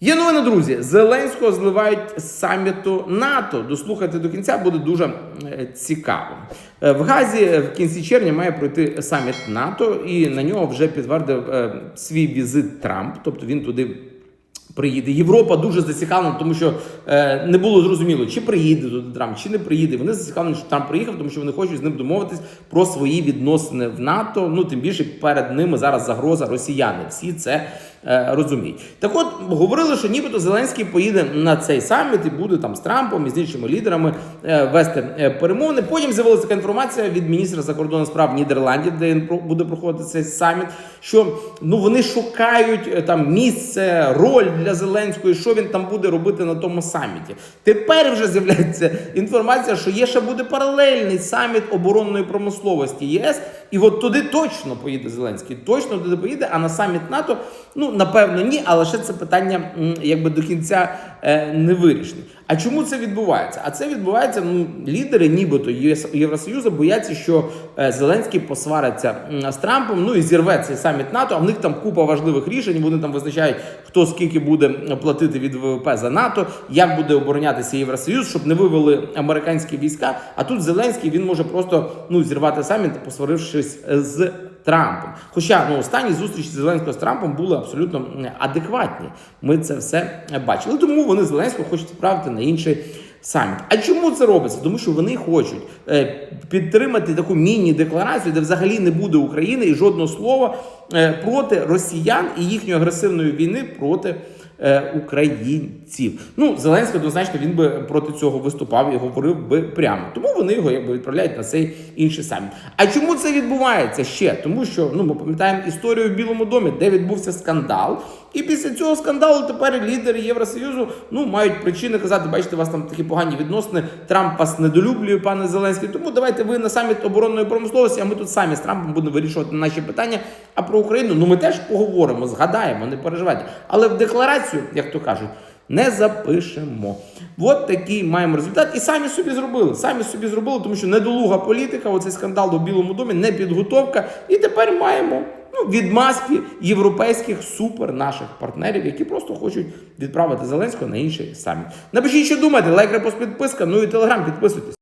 Є новини, друзі. Зеленського зливають з саміту НАТО. Дослухати до кінця, буде дуже е, цікаво. Е, В Газі е, в кінці червня має пройти саміт НАТО, і на нього вже підтвердив свій візит Трамп. Тобто він туди. Приїде Європа дуже зацікавлена, тому що е, не було зрозуміло, чи приїде туди Трамп, чи не приїде. Вони зацікавлені, що Трамп приїхав, тому що вони хочуть з ним домовитись про свої відносини в НАТО. Ну тим більше перед ними зараз загроза росіяни. Всі це е, розуміють. Так от говорили, що нібито Зеленський поїде на цей саміт і буде там з Трампом і з іншими лідерами е, вести е, перемовини. Потім з'явилася така інформація від міністра закордонних справ Нідерландів, де він буде проходити цей саміт. Що ну вони шукають е, там місце, роль для Зеленського, що він там буде робити на тому саміті. Тепер вже з'являється інформація, що є ще буде паралельний саміт оборонної промисловості ЄС, і от туди точно поїде Зеленський. Точно туди поїде. А на саміт НАТО, ну напевно, ні, але ще це питання якби до кінця е, не вирішені. А чому це відбувається? А це відбувається. Ну, лідери, нібито Євросоюзу, бояться, що е, Зеленський посвариться з Трампом. Ну і зірве цей саміт НАТО. А в них там купа важливих рішень. Вони там визначають, хто скільки буде платити від ВВП за НАТО, як буде оборонятися Євросоюз, щоб не вивели американські війська. А тут Зеленський він може просто ну зірвати саміт, посварившись з Трампом. Хоча ну останні зустрічі Зеленського з Трампом були абсолютно адекватні. Ми це все бачили. Тому вони Зеленського хочуть відправити на інший. Саміт. А чому це робиться? Тому що вони хочуть е, підтримати таку міні-декларацію, де взагалі не буде України і жодного слова е, проти росіян і їхньої агресивної війни проти українців. Ну, Зеленський однозначно він би проти цього виступав і говорив би прямо. Тому вони його якби відправляють на цей інший саміт. А чому це відбувається ще? Тому що ну ми пам'ятаємо історію в Білому домі, де відбувся скандал. І після цього скандалу тепер лідери Євросоюзу ну мають причини казати, бачите, у вас там такі погані відносини. Трамп вас недолюблює, пане Зеленський. Тому давайте ви на саміт оборонної промисловості, а ми тут самі з Трампом будемо вирішувати наші питання. А про Україну ну ми теж поговоримо, згадаємо, не переживайте. Але в декларацію, як то кажуть. Не запишемо. От такий маємо результат. І самі собі зробили. Самі собі зробили, тому що недолуга політика, оцей скандал у Білому домі, не підготовка. І тепер маємо ну, відмазки європейських супер наших партнерів, які просто хочуть відправити Зеленського на інший саміт. Напишіть, що думаєте, лайк, репост, підписка, ну і телеграм, підписуйтесь.